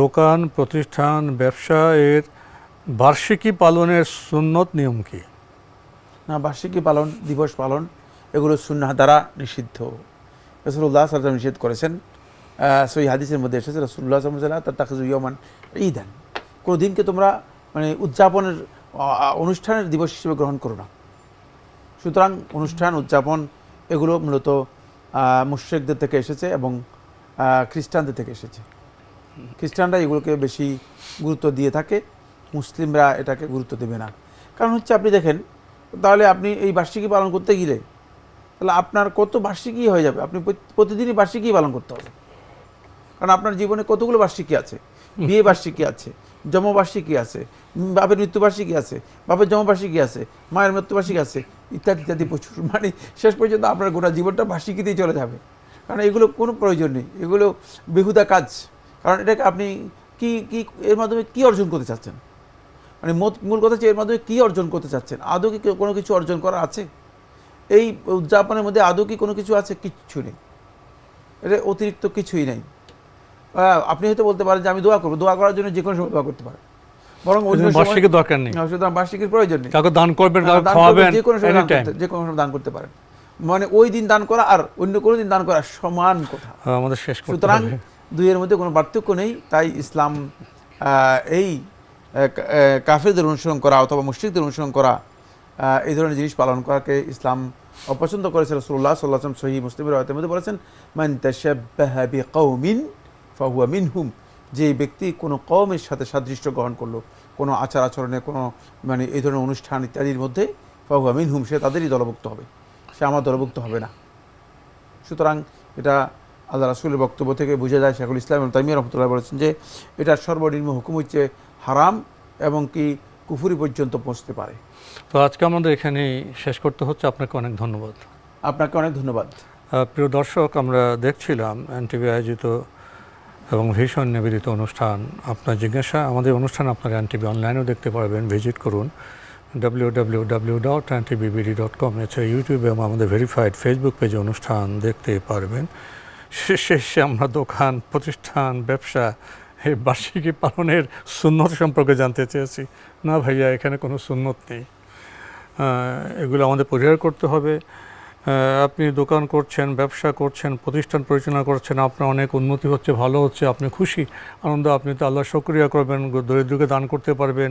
দোকান, প্রতিষ্ঠান ব্যবসা এর বার্ষিকী পালনের সুন্নত নিয়ম কি? না, বার্ষিকী পালন, দিবস পালন, এগুলো সুন্নাহ দ্বারা নিষিদ্ধ। রসুল্লাহ সাল্লাম নিষেধ করেছেন। সই হাদিসের মধ্যে এসেছে রসুল্লাহ সাল্লাম তার তাকে ইয়মান ঈদান। কোনো দিনকে তোমরা মানে উদযাপনের অনুষ্ঠানের দিবস হিসেবে গ্রহণ করো না? সুতরাং অনুষ্ঠান, উদযাপন, এগুলো মূলত মুশ্রেকদের থেকে এসেছে এবং খ্রিস্টানদের থেকে এসেছে। খ্রিস্টানরা এগুলোকে বেশি গুরুত্ব দিয়ে থাকে, মুসলিমরা এটাকে গুরুত্ব দেবে না। কারণ হচ্ছে আপনি দেখেন, তাহলে আপনি এই বার্ষিকী পালন করতে গেলে, তাহলে আপনার কত বার্ষিকী হয়ে যাবে? আপনি প্রতিদিনই বার্ষিকী পালন করতে হবে। কারণ আপনার জীবনে কতগুলো বার্ষিকী আছে? বিয়ে বার্ষিকী আছে, জন্মবার্ষিকী আছে, বাপের মৃত্যুবার্ষিকী আছে, বাপের জন্মবার্ষিকী আছে, মায়ের মৃত্যুবার্ষিকী আছে, ইত্যাদি ইত্যাদি প্রচুর। মানে শেষ পর্যন্ত আপনার গোটা জীবনটা বার্ষিকীতেই চলে যাবে। কারণ এগুলো কোনো প্রয়োজন নেই। এগুলো বেহুদা কাজ। কারণ এটাকে আপনি কি কি এর মাধ্যমে কি অর্জন করতে চাচ্ছেন? মানে মূল কথা হচ্ছে এর মাধ্যমে কি অর্জন করতে চাচ্ছেন? আদৌ কি কোনো কিছু অর্জন করা আছে? এই উদযাপনের মধ্যে আদৌ কি কোনো কিছু আছে? কিচ্ছু নেই। এটা অতিরিক্ত কিছুই নেই। আপনি হয়তো বলতে পারেন যে আমি দোয়া করব। দোয়া করার জন্য যে কোনো সময় দোয়া করতে পারেন। বরং বার্ষিকীর দরকার নেই। না, সুতরাং বার্ষিকীর প্রয়োজন নেই। কাউকে দান করবেন খাওয়াবেন যে কোনো সময় দান করতে- যে কোনো সময় দান করতে পারেন। মানে ওই দিন দান করা আর অন্য কোনো দিন দান করা সমান কথা। আমাদের শেষ সুতরাং দুইয়ের মধ্যে কোনো পার্থক্য নেই। তাই ইসলাম এই কাফেরদের অনুসরণ করা অথবা মুশ্রিকদের অনুসরণ করা এই ধরনের জিনিস পালন করাকে ইসলাম অপছন্দ করেছে রসুল্লাহ সাল্লাহ সহি মুসলিমের রায়তের মধ্যে বলেছেন, মান তাশাব্বাহা বিকাউমিন ফাহুয়া মিনহুম। যে ব্যক্তি কোনো কওমের সাথে সাদৃশ্য গ্রহণ করল, কোনো আচার আচরণে, কোনো মানে এই ধরনের অনুষ্ঠান ইত্যাদির মধ্যে ফাহুয়া মিনহুম, সে তাদেরই দলভুক্ত হবে। সে আমার দলভুক্ত হবে না। সুতরাং এটা আল্লাহ রাসুলের বক্তব্য থেকে বোঝা যায় শেখুল ইসলাম তাইমিয়া রহমতুল্লাহ বলেছেন যে এটার সর্বনিম্ন হুকুম হচ্ছে হারাম এবং কি কুফুরি পর্যন্ত পৌঁছতে পারে। তো আজকে আমাদের এখানে শেষ করতে হচ্ছে। আপনাকে অনেক ধন্যবাদ। আপনাকে অনেক ধন্যবাদ। প্রিয় দর্শক আমরা দেখছিলাম এনটিভি আয়োজিত এবং ভীষণ নিবেদিত অনুষ্ঠান। আপনার জিজ্ঞাসা আমাদের অনুষ্ঠান আপনারা এনটিভি অনলাইনেও দেখতে পারবেন। ভিজিট করুন W W W dot NTVBD dot com এছাড়া ইউটিউবে এবং আমাদের ভেরিফাইড ফেসবুক পেজে অনুষ্ঠান দেখতে পারবেন। শেষে এসে আমরা দোকান, প্রতিষ্ঠান, ব্যবসা, এই বার্ষিকী পালনের সুন্নত সম্পর্কে জানতে চেয়েছি। না ভাইয়া, এখানে কোনো সুন্নত নেই। এগুলো আমাদের পরিহার করতে হবে। আপনি দোকান করছেন, ব্যবসা করছেন, প্রতিষ্ঠান পরিচালনা করছেন, আপনার অনেক উন্নতি হচ্ছে, ভালো হচ্ছে, আপনি খুশি। আনন্দ, আপনি তো আল্লাহ শুক্রিয়া করবেন, দরিদ্রকে দান করতে পারবেন,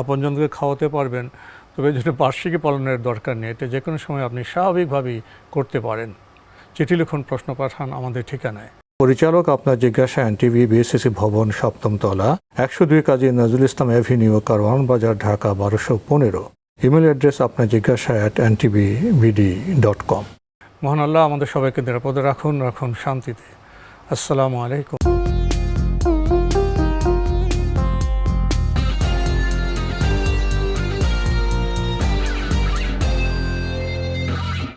আপনজনকে খাওয়াতে পারবেন। তবে জন্য বার্ষিকী পালনের দরকার নেই, এটা যে কোনো সময় আপনি স্বাভাবিকভাবেই করতে পারেন। চিঠি লিখুন প্রশ্ন পাঠান আমাদের ঠিকানায়। পরিচালক আপনার জিজ্ঞাসা এনটিভি বিএসসি ভবন সপ্তম তলা একশো দুই কাজী নজরুল ইসলাম অ্যাভিনিউ কারওয়ান বাজার ঢাকা বারোশো পনেরো। ইমেল অ্যাড্রেস আপনার জিজ্ঞাসা at NTV BD dot com. মহান আল্লাহ আমাদের সবাইকে নিরাপদে রাখুন রাখুন শান্তিতে। আসসালামু আলাইকুম।